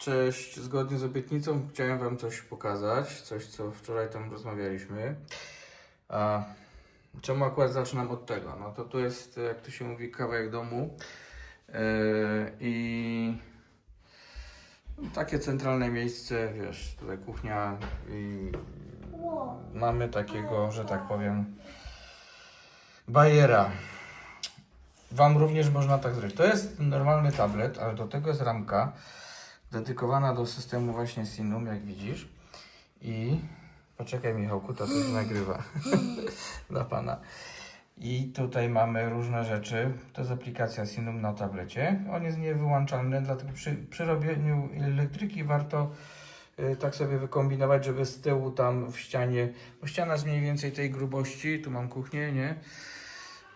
Cześć, zgodnie z obietnicą chciałem Wam coś pokazać, coś co wczoraj tam rozmawialiśmy. A czemu akurat zaczynam od tego? No to tu jest, jak to się mówi, kawałek domu yy, i takie centralne miejsce, wiesz, tutaj kuchnia i mamy takiego, że tak powiem, bajera. Wam również można tak zrobić. To jest normalny tablet, ale do tego jest ramka dedykowana do systemu właśnie Sinum, jak widzisz. I poczekaj Michałku, to coś nagrywa dla Pana. I tutaj mamy różne rzeczy. To jest aplikacja Sinum na tablecie. On jest niewyłączalny, dlatego przy, przy robieniu elektryki warto y, tak sobie wykombinować, żeby z tyłu tam w ścianie, bo ściana jest mniej więcej tej grubości, tu mam kuchnię, nie?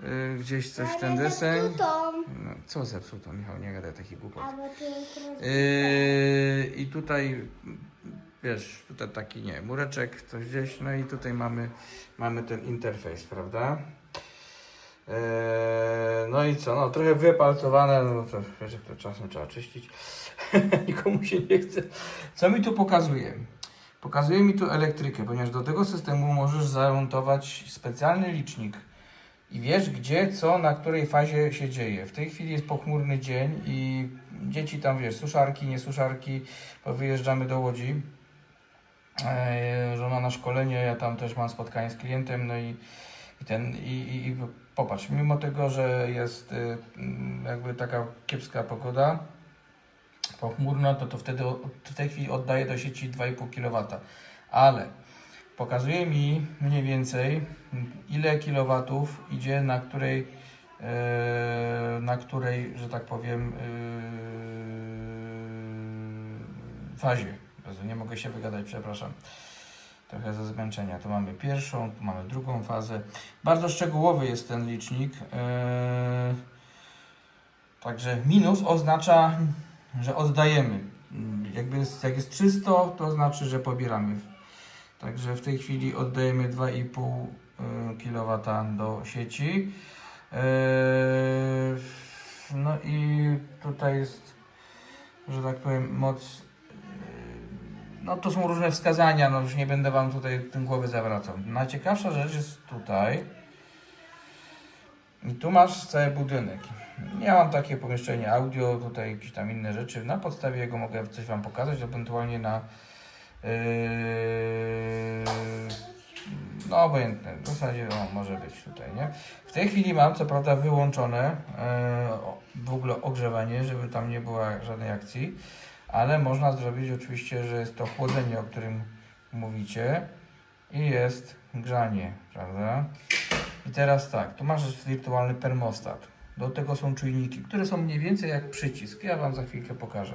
Y, Gdzieś coś w ten deseń. No, co zepsuto, Michał, nie gadaj takich głupot. Yy, I tutaj, wiesz, tutaj taki, nie, mureczek, coś gdzieś, no i tutaj mamy, mamy ten interfejs, prawda? Yy, no i co, no trochę wypalcowane, no to wiesz, jak to czasem trzeba czyścić. Nikomu się nie chce. Co mi tu pokazuje? Pokazuje mi tu elektrykę, ponieważ do tego systemu możesz zamontować specjalny licznik i wiesz gdzie, co, na której fazie się dzieje. W tej chwili jest pochmurny dzień i dzieci tam, wiesz, suszarki, nie suszarki, wyjeżdżamy do Łodzi. Eee, żona na szkolenie, ja tam też mam spotkanie z klientem, no i, i ten, i, i, i popatrz, mimo tego, że jest y, mm, jakby taka kiepska pogoda, pochmurno, to, to wtedy w tej chwili oddaje do sieci 2,5 kW. Ale pokazuje mi mniej więcej ile kilowatów idzie na której, e, na której, że tak powiem, e, fazie. Nie mogę się wygadać, przepraszam. Trochę ze zmęczenia. Tu mamy pierwszą, tu mamy drugą fazę. Bardzo szczegółowy jest ten licznik. E, Także minus oznacza, że oddajemy. Mm, Jakby jest, jak jest czysto, to znaczy, że pobieramy. Także w tej chwili oddajemy 2,5 kW do sieci. Yy, No i tutaj jest, że tak powiem, moc. yy, No to są różne wskazania, no już nie będę Wam tutaj tym głowy zawracał. Najciekawsza rzecz jest tutaj. I tu masz cały budynek. Ja mam takie pomieszczenie audio, tutaj jakieś tam inne rzeczy. Na podstawie jego mogę coś Wam pokazać, ewentualnie na no obojętne, w zasadzie o, może być tutaj, nie? W tej chwili mam co prawda wyłączone yy, w ogóle ogrzewanie, żeby tam nie było żadnej akcji, ale można zrobić oczywiście, że jest to chłodzenie, o którym mówicie i jest grzanie, prawda? I teraz tak, tu masz wirtualny termostat. Do tego są czujniki, które są mniej więcej jak przycisk. Ja Wam za chwilkę pokażę.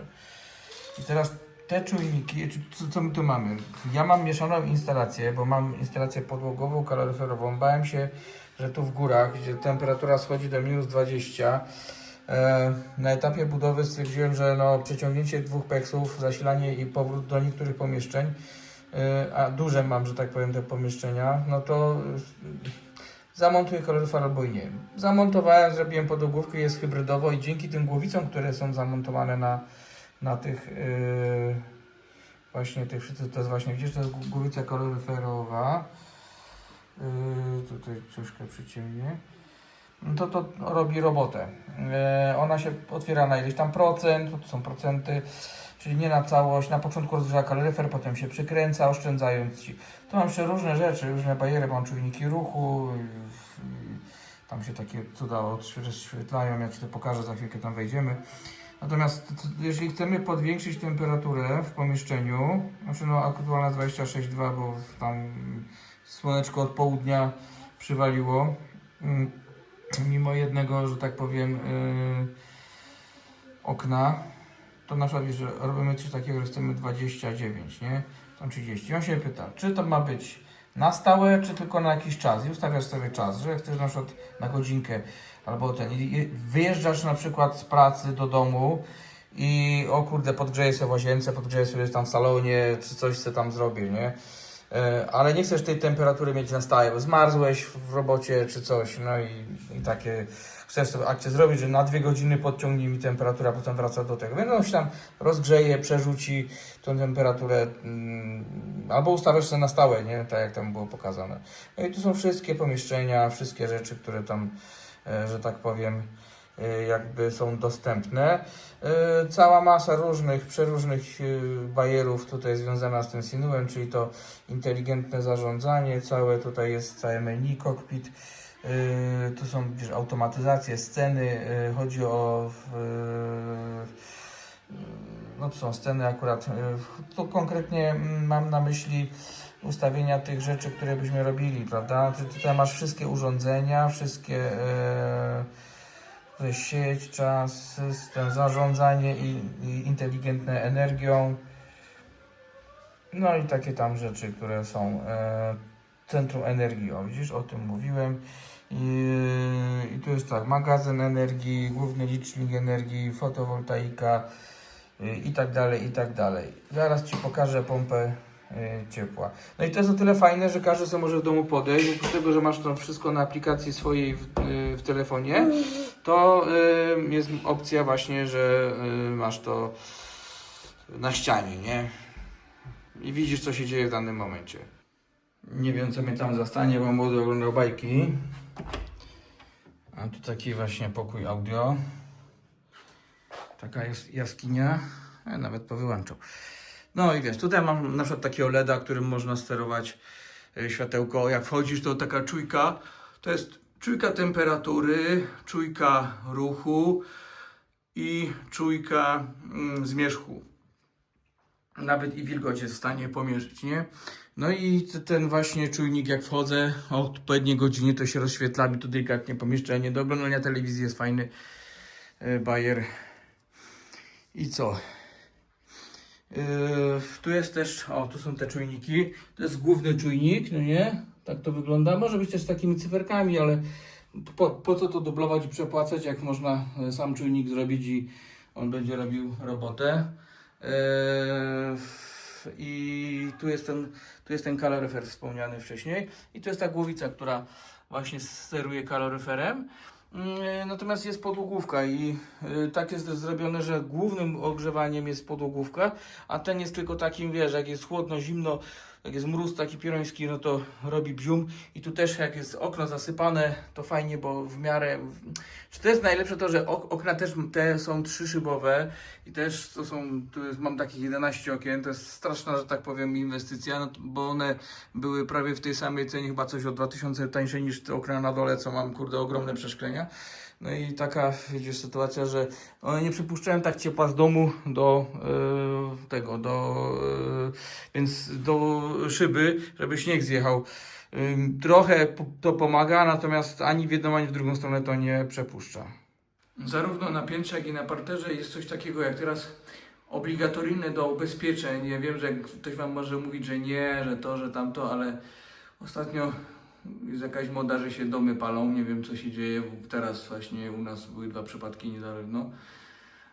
I teraz te czujniki, co, co my tu mamy? Ja mam mieszaną instalację, bo mam instalację podłogową, kaloryferową. Bałem się, że tu w górach, gdzie temperatura schodzi do minus 20, e, na etapie budowy stwierdziłem, że no, przeciągnięcie dwóch peksów, zasilanie i powrót do niektórych pomieszczeń, e, a duże mam, że tak powiem, te pomieszczenia, no to e, zamontuję kaloryfer albo i nie. Zamontowałem, zrobiłem podłogówkę, jest hybrydowo i dzięki tym głowicom, które są zamontowane na, na tych yy, właśnie tych wszyscy- to jest właśnie, widzisz, to jest gł- głowica kaloryferowa. Yy, tutaj troszkę przyciemnie. No to to robi robotę. Yy, ona się otwiera na ileś tam procent, to są procenty, czyli nie na całość. Na początku rozgrzewa kaloryfer, potem się przykręca, oszczędzając ci. Tu mam jeszcze różne rzeczy, różne bariery, mam czujniki ruchu. Yy, tam się takie cuda odświetlają, ja Ci to pokażę, za chwilkę tam wejdziemy. Natomiast jeżeli chcemy podwiększyć temperaturę w pomieszczeniu, znaczy no aktualna jest 26,2, bo tam słoneczko od południa przywaliło, mm, mimo jednego, że tak powiem, yy, okna, to na przykład, wiesz, robimy coś takiego, że chcemy 29, nie? Tam 30. I on się pyta, czy to ma być na stałe, czy tylko na jakiś czas? I ustawiasz sobie czas, że chcesz na przykład na godzinkę albo ten. I wyjeżdżasz na przykład z pracy do domu i o kurde, podgrzeję sobie w łazience, podgrzeję sobie tam w salonie, czy coś sobie tam zrobię, nie? E, Ale nie chcesz tej temperatury mieć na stałe, bo zmarzłeś w robocie czy coś, no i, i takie. chcesz sobie akcję zrobić, że na dwie godziny podciągnie mi temperaturę, a potem wraca do tego. Więc on się tam rozgrzeje, przerzuci tą temperaturę, mm, albo ustawiasz sobie na stałe, nie? Tak jak tam było pokazane. No i tu są wszystkie pomieszczenia, wszystkie rzeczy, które tam, e, że tak powiem, e, jakby są dostępne. E, Cała masa różnych, przeróżnych bajerów tutaj związana z tym Sinuem, czyli to inteligentne zarządzanie, całe tutaj jest całe menu, cockpit, tu są automatyzacje, sceny, chodzi o no to są sceny akurat, w- tu konkretnie mam na myśli ustawienia tych rzeczy, które byśmy robili, prawda? Ty tutaj masz wszystkie urządzenia, wszystkie e, sieć, czas, system, zarządzanie i, i inteligentne energią. No i takie tam rzeczy, które są e, centrum energii, o widzisz, o tym mówiłem. I, I tu jest tak, magazyn energii, główny licznik energii, fotowoltaika y, i tak dalej, i tak dalej. Zaraz Ci pokażę pompę y, ciepła. No i to jest o tyle fajne, że każdy sobie może w domu podejść, oprócz tego, że masz to wszystko na aplikacji swojej w, y, w telefonie, to y, jest opcja właśnie, że y, masz to na ścianie, nie? I widzisz, co się dzieje w danym momencie. Nie wiem, co mnie tam zastanie, bo młody oglądał bajki. A tu taki właśnie pokój audio. Taka jest jaskinia. Ja nawet powyłączał. No i wiesz, tutaj mam na przykład takiego LEDa, którym można sterować e, światełko. Jak wchodzisz, to taka czujka. To jest czujka temperatury, czujka ruchu i czujka mm, zmierzchu. Nawet i wilgoć jest w stanie pomierzyć, nie? No i ten właśnie czujnik, jak wchodzę o odpowiedniej godzinie, to się rozświetla mi tu delikatnie pomieszczenie. Do oglądania telewizji jest fajny e, bajer. I co? Yy, tu jest też, o, tu są te czujniki. To jest główny czujnik, no nie? Tak to wygląda. Może być też takimi cyferkami, ale po, po co to dublować i przepłacać, jak można e, sam czujnik zrobić i on będzie robił robotę. Yy, I tu jest ten, tu jest ten kaloryfer wspomniany wcześniej. I tu jest ta głowica, która właśnie steruje kaloryferem. Yy, Natomiast jest podłogówka i yy, tak jest zrobione, że głównym ogrzewaniem jest podłogówka, a ten jest tylko takim, wiesz, jak jest chłodno, zimno, jak jest mróz taki pieroński, no to robi bzium. I tu też jak jest okno zasypane, to fajnie, bo w miarę... Czy to jest najlepsze to, że ok- okna też te są trzyszybowe i też to są, tu jest, mam takich 11 okien, to jest straszna, że tak powiem, inwestycja, no, bo one były prawie w tej samej cenie, chyba coś o 2000 tańsze niż te okna na dole, co mam, kurde, ogromne przeszklenia. No i taka, widzisz, sytuacja, że one nie przypuszczają tak ciepła z domu do e, tego, do, e, więc do szyby, żeby śnieg zjechał. Ym, Trochę to pomaga, natomiast ani w jedną, ani w drugą stronę to nie przepuszcza. Zarówno na piętrze, jak i na parterze jest coś takiego jak teraz obligatoryjne do ubezpieczeń. Ja wiem, że ktoś Wam może mówić, że nie, że to, że tamto, ale ostatnio jest jakaś moda, że się domy palą. Nie wiem, co się dzieje. Teraz właśnie u nas były dwa przypadki niedawno.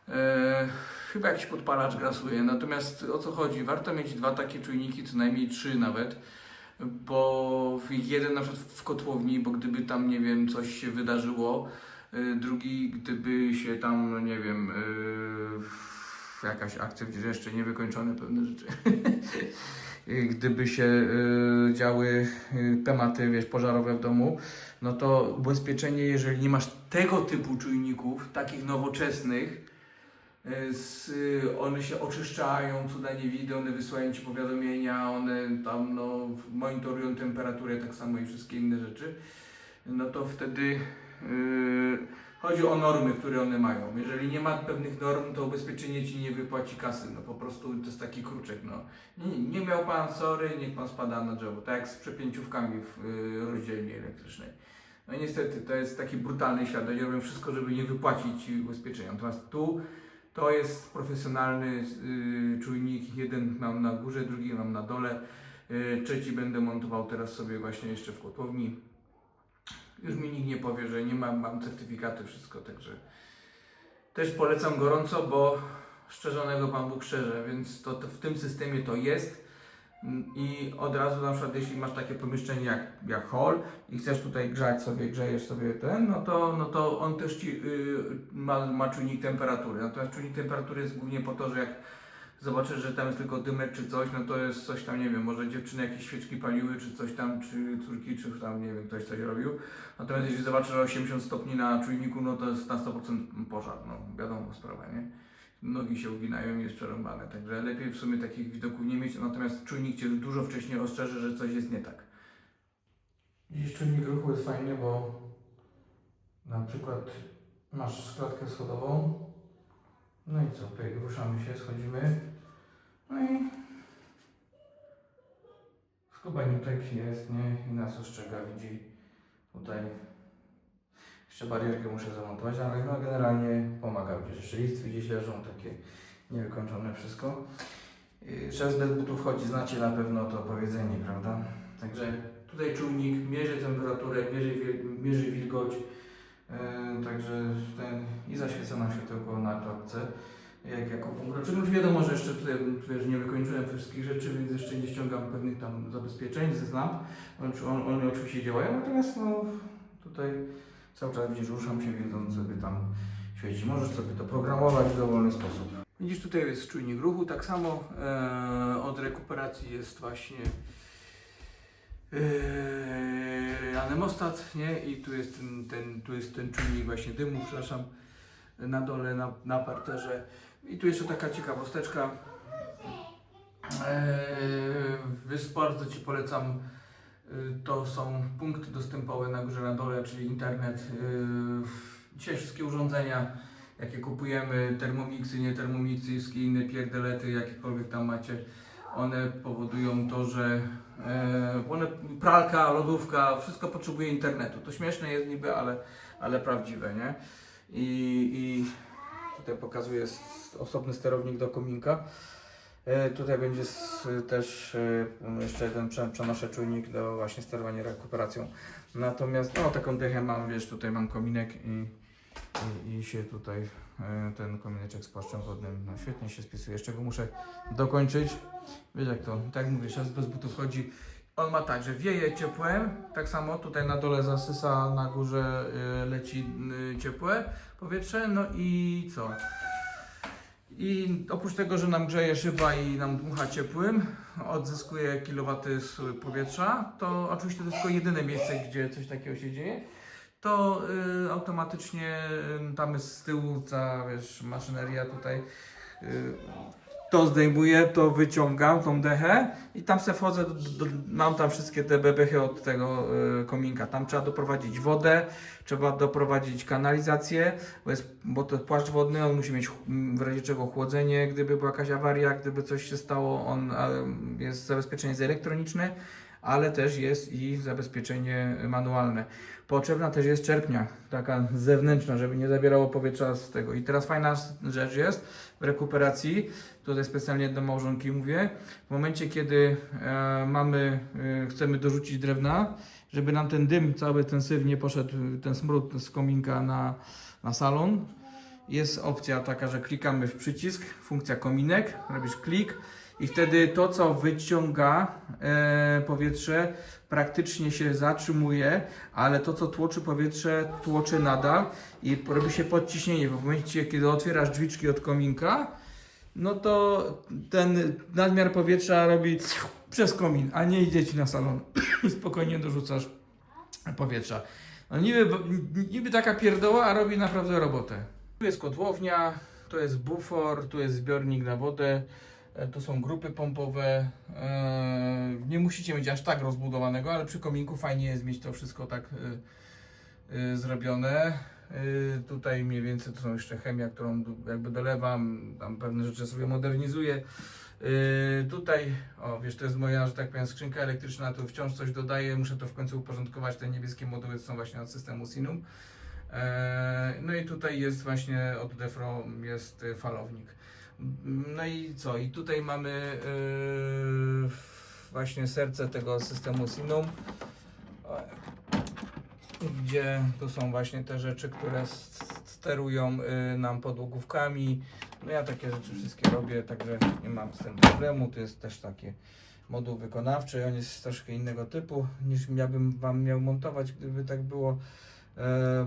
E, chyba jakiś podpalacz grasuje. Natomiast o co chodzi? Warto mieć dwa takie czujniki, co najmniej trzy nawet, bo jeden na przykład w kotłowni, bo gdyby tam, nie wiem, coś się wydarzyło, y, drugi gdyby się tam, no nie wiem, y, jakaś akcja, gdzie jeszcze nie wykończone pewne rzeczy. Y, Gdyby się y, działy y, tematy, wiesz, pożarowe w domu, no to ubezpieczenie, jeżeli nie masz tego typu czujników, takich nowoczesnych, z, one się oczyszczają, cuda nie widzą, one wysyłają Ci powiadomienia, one tam no, monitorują temperaturę, tak samo i wszystkie inne rzeczy, no to wtedy y, chodzi o normy, które one mają. Jeżeli nie ma pewnych norm, to ubezpieczenie Ci nie wypłaci kasy, no po prostu to jest taki kruczek, no. Nie, nie miał Pan, sorry, niech Pan spada na drzewo, tak jak z przepięciówkami w y, rozdzielni elektrycznej. No i niestety, to jest taki brutalny świat, oni robią wszystko, żeby nie wypłacić Ci ubezpieczenia. Natomiast tu to jest profesjonalny y, czujnik, jeden mam na górze, drugi mam na dole, y, trzeci będę montował teraz sobie właśnie jeszcze w kotłowni. Już mi nikt nie powie, że nie mam, mam certyfikaty, wszystko, także też polecam gorąco, bo szczerzonego Pan Bóg szczerze, więc to, to w tym systemie to jest. I od razu na przykład jeśli masz takie pomieszczenie jak, jak hall i chcesz tutaj grzać sobie, grzejesz sobie ten, no to, no to on też ci y, ma, ma czujnik temperatury. Natomiast czujnik temperatury jest głównie po to, że jak zobaczysz, że tam jest tylko dymek czy coś, no to jest coś tam, nie wiem, może dziewczyny jakieś świeczki paliły, czy coś tam, czy córki, czy tam, nie wiem, ktoś coś robił. Natomiast jeśli zobaczysz, że 80 stopni na czujniku, no to jest na 100% pożar, no wiadomo sprawa, nie? Nogi się uginają i jest przerąbane, także lepiej w sumie takich widoków nie mieć, natomiast czujnik Cię dużo wcześniej ostrzeże, że coś jest nie tak. Dziś czujnik ruchu jest fajny, bo na przykład masz klatkę schodową, no i co, ruszamy się, schodzimy, no i skubaniutek jest, nie, i nas ostrzega, widzi tutaj. Jeszcze barierkę muszę zamontować, ale no generalnie pomaga, jeszcze listwy gdzieś leżą, takie niewykończone wszystko. Szef bez butów chodzi, znacie na pewno to powiedzenie, prawda? Także tutaj czujnik mierzy temperaturę, mierzy, mierzy wilgoć, yy, także ten i zaświeca nam światełko na klatce. Jak jako punkt. Oczywiście wiadomo, że jeszcze tutaj wiesz, nie wykończyłem wszystkich rzeczy, więc jeszcze nie ściągam pewnych tam zabezpieczeń ze lamp. On, on, one oczywiście działają, natomiast no, tutaj cały czas widzisz, ruszam się, więc on sobie tam świeci. Możesz sobie to programować w dowolny sposób. Widzisz, tutaj jest czujnik ruchu, tak samo e, od rekuperacji jest właśnie e, anemostat, nie? I tu jest ten, ten, tu jest ten czujnik właśnie dymu, przepraszam, na dole, na, na parterze. I tu jeszcze taka ciekawosteczka. Eee, bardzo Ci polecam. y, To są punkty dostępowe na górze, na dole, czyli internet. Yy, Dzisiaj wszystkie urządzenia, jakie kupujemy, termomiksy, nie termomiksy, wszystkie inne pierdelety, jakiekolwiek tam macie, one powodują to, że e, one, pralka, lodówka, wszystko potrzebuje internetu. To śmieszne jest niby, ale, ale prawdziwe, nie? I, I tutaj pokazuję osobny sterownik do kominka. E, Tutaj będzie też e, jeszcze jeden prze- przenoszę czujnik do właśnie sterowania rekuperacją. Natomiast no taką dechę mam, wiesz, tutaj mam kominek i, i, i się tutaj e, ten komineczek z płaszczem wodnym no, świetnie się spisuje. Jeszcze go muszę dokończyć. Wiesz jak to, tak mówię, szef bez butów chodzi. On ma tak, że wieje ciepłem, tak samo tutaj na dole zasysa, na górze y, leci y, ciepłe powietrze, no i co? I oprócz tego, że nam grzeje szyba i nam dmucha ciepłym, odzyskuje kilowaty z powietrza, to oczywiście to jest tylko jedyne miejsce, gdzie coś takiego się dzieje, to y, automatycznie y, tam jest z tyłu cała wiesz, maszyneria tutaj y, to zdejmuję, to wyciągam tą dechę i tam se wchodzę, do, do, mam tam wszystkie te bebechy od tego y, kominka. Tam trzeba doprowadzić wodę, trzeba doprowadzić kanalizację, bo, jest, bo to płaszcz wodny, on musi mieć w razie czego chłodzenie, gdyby była jakaś awaria, gdyby coś się stało, on a, jest zabezpieczenie elektroniczne, ale też jest i zabezpieczenie manualne. Potrzebna też jest czerpnia, taka zewnętrzna, żeby nie zabierało powietrza z tego. I teraz fajna rzecz jest w rekuperacji, tutaj specjalnie do małżonki mówię, w momencie kiedy e, mamy, e, chcemy dorzucić drewna, żeby nam ten dym, cały ten syf nie poszedł, ten smród z kominka na, na salon, jest opcja taka, że klikamy w przycisk, funkcja kominek, robisz klik i wtedy to, co wyciąga e, powietrze, praktycznie się zatrzymuje, ale to, co tłoczy powietrze, tłoczy nadal i robi się podciśnienie. Bo w momencie, kiedy otwierasz drzwiczki od kominka, no to ten nadmiar powietrza robi przez komin, a nie idzie ci na salon. Spokojnie dorzucasz powietrza. No niby, niby taka pierdoła, a robi naprawdę robotę. Tu jest kotłownia, to jest bufor, tu jest zbiornik na wodę, tu są grupy pompowe. E, Nie musicie mieć aż tak rozbudowanego, ale przy kominku fajnie jest mieć to wszystko tak e, e, zrobione. E, Tutaj mniej więcej to są jeszcze chemia, którą jakby dolewam, tam pewne rzeczy sobie modernizuję. Tutaj, o wiesz, to jest moja, że tak powiem, skrzynka elektryczna, tu wciąż coś dodaję, muszę to w końcu uporządkować, te niebieskie moduły są właśnie od systemu Sinum. No i tutaj jest właśnie od Defro jest falownik. No i co? I tutaj mamy yy, właśnie serce tego systemu Sinum, gdzie tu są właśnie te rzeczy, które sterują y, nam podłogówkami. No ja takie rzeczy wszystkie robię, także nie mam z tym problemu. Tu jest też takie moduł wykonawczy, on jest troszkę innego typu niż ja bym Wam miał montować, gdyby tak było,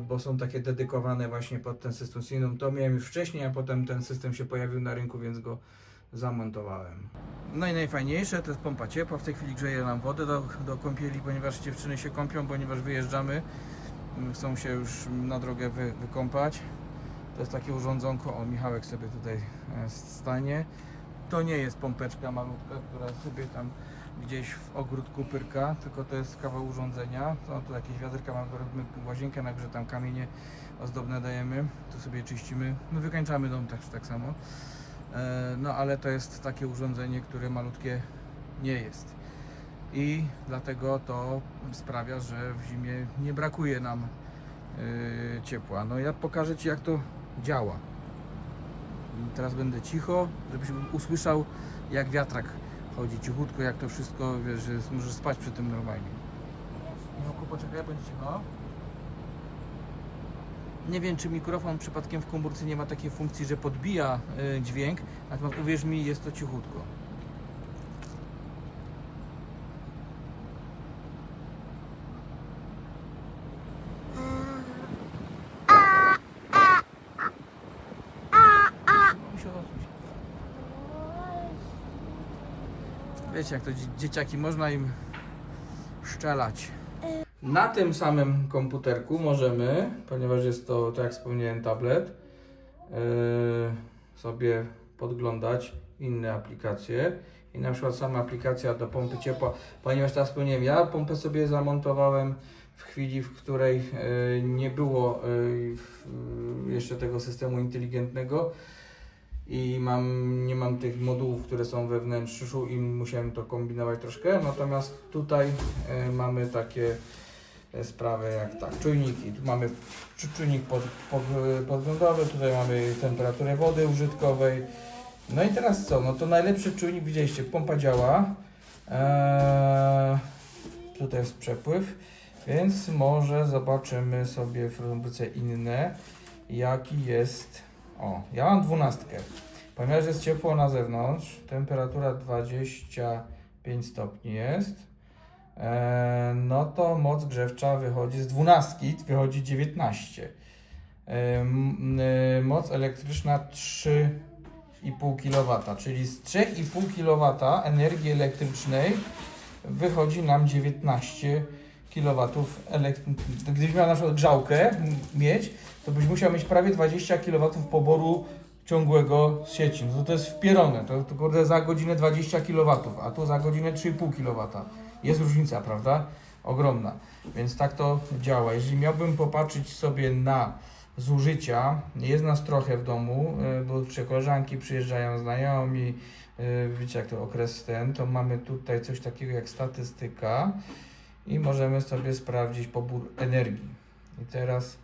bo są takie dedykowane właśnie pod ten system Sinum. To miałem już wcześniej, a potem ten system się pojawił na rynku, więc go zamontowałem. No i najfajniejsze to jest pompa ciepła. W tej chwili grzeje nam wodę do, do kąpieli, ponieważ dziewczyny się kąpią, ponieważ wyjeżdżamy. Mm, Chcą się już na drogę wy, wykąpać. To jest takie urządzonko, o Michałek sobie tutaj e, stanie. To nie jest pompeczka malutka, która sobie tam gdzieś w ogródku pyrka, tylko to jest kawał urządzenia. To tu jakieś wiaderka mamy, robimy łazienkę, górze tam kamienie ozdobne dajemy, tu sobie czyścimy. No wykańczamy dom tak, tak samo. E, No ale to jest takie urządzenie, które malutkie nie jest. I dlatego to sprawia, że w zimie nie brakuje nam e, ciepła. No ja pokażę Ci jak to działa. Teraz będę cicho, żebyś usłyszał jak wiatrak chodzi cichutko, jak to wszystko, wiesz, że możesz spać przy tym normalnie. Michałku, poczekaj, będzie cicho. Nie wiem, czy mikrofon przypadkiem w komórce nie ma takiej funkcji, że podbija y, dźwięk, natomiast uwierz mi, jest to cichutko. Musiał odsuć. Wiecie, jak to dzie- dzieciaki, można im szczelać. Na tym samym komputerku możemy, ponieważ jest to, tak jak wspomniałem, tablet, yy, sobie podglądać inne aplikacje. I na przykład sama aplikacja do pompy ciepła, ponieważ teraz wspomniałem, ja pompę sobie zamontowałem w chwili, w której yy, nie było jeszcze tego systemu inteligentnego i mam, nie mam tych modułów, które są we wnętrzu i musiałem to kombinować troszkę. Natomiast tutaj e, mamy takie e, sprawy jak tak, czujniki. Tu mamy czu- czujnik pod, pod, podglądowy, tutaj mamy temperaturę wody użytkowej. No i teraz co? No to najlepszy czujnik, widzieliście, pompa działa. Eee, tutaj jest przepływ, więc może zobaczymy sobie w rubryce inne, jaki jest o, ja mam dwunastkę. Ponieważ jest ciepło na zewnątrz, temperatura 25 stopni jest, e, no to moc grzewcza wychodzi z dwunastki, wychodzi 19. E, e, moc elektryczna 3,5 kW, czyli z 3,5 kW energii elektrycznej wychodzi nam 19 kW. Gdybyś miał na przykład grzałkę mieć, to byś musiał mieć prawie 20 kW poboru ciągłego z sieci. No to, jest wpierone, to, to kurde za godzinę 20 kW, a tu za godzinę 3,5 kW. Jest różnica, prawda? Ogromna. Więc tak to działa. Jeżeli miałbym popatrzeć sobie na zużycia, jest nas trochę w domu, y, bo czy koleżanki przyjeżdżają, znajomi, y, wiecie jak to okres ten, to mamy tutaj coś takiego jak statystyka i możemy sobie sprawdzić pobór energii. I teraz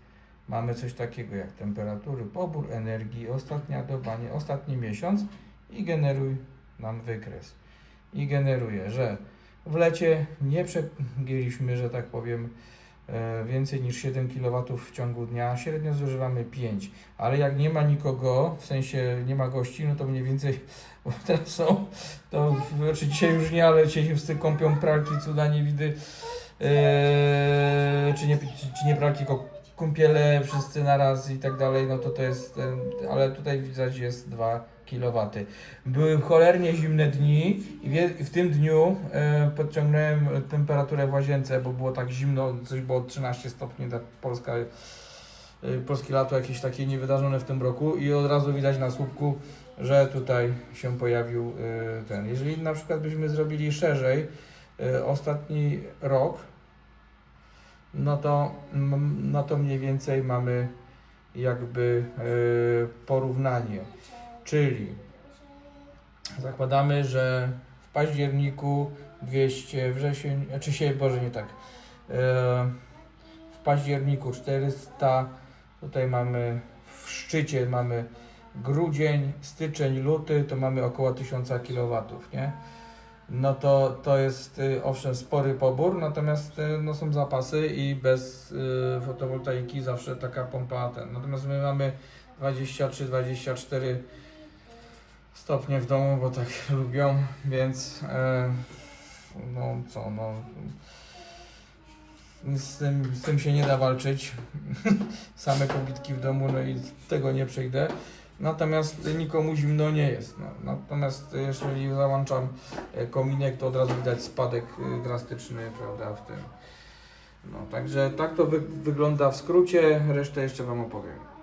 mamy coś takiego jak temperatury, pobór energii, ostatnia doba, nie, ostatni miesiąc i generuj nam wykres. I generuje, że w lecie nie przegięliśmy, że tak powiem, e, więcej niż 7 kW w ciągu dnia, średnio zużywamy 5, ale jak nie ma nikogo, w sensie nie ma gości, no to mniej więcej, bo teraz są, to znaczy dzisiaj już nie, ale dzisiaj się wszyscy kąpią pralki, cuda nie widy, e, czy, nie, czy nie pralki, tylko kąpiele wszyscy naraz i tak dalej, no to to jest, ale tutaj widać jest 2 kW. Były cholernie zimne dni i w tym dniu e, podciągnąłem temperaturę w łazience, bo było tak zimno, coś było 13 stopni, tak Polska, e, polskie lato jakieś takie niewydarzone w tym roku i od razu widać na słupku, że tutaj się pojawił e, ten. Jeżeli na przykład byśmy zrobili szerzej, ostatni rok, no to, no to mniej więcej mamy jakby e, porównanie. Czyli zakładamy, że w październiku 200, wrzesień, czy się, Boże nie tak, e, w październiku 400, tutaj mamy w szczycie mamy grudzień, styczeń, luty, to mamy około 1000 kW, nie? No to, to jest y, owszem spory pobór, natomiast y, no, są zapasy i bez y, fotowoltaiki zawsze taka pompa ten. Natomiast my mamy 23-24 stopnie w domu, bo tak lubią, więc e, no co, no... Z tym, z tym się nie da walczyć. Same kobitki w domu, no i tego nie przejdę. Natomiast nikomu zimno nie jest. No. Natomiast jeżeli załączam e, kominek, to od razu widać spadek e, drastyczny, prawda, w tym. No, także tak to wy wygląda w skrócie, resztę jeszcze Wam opowiem.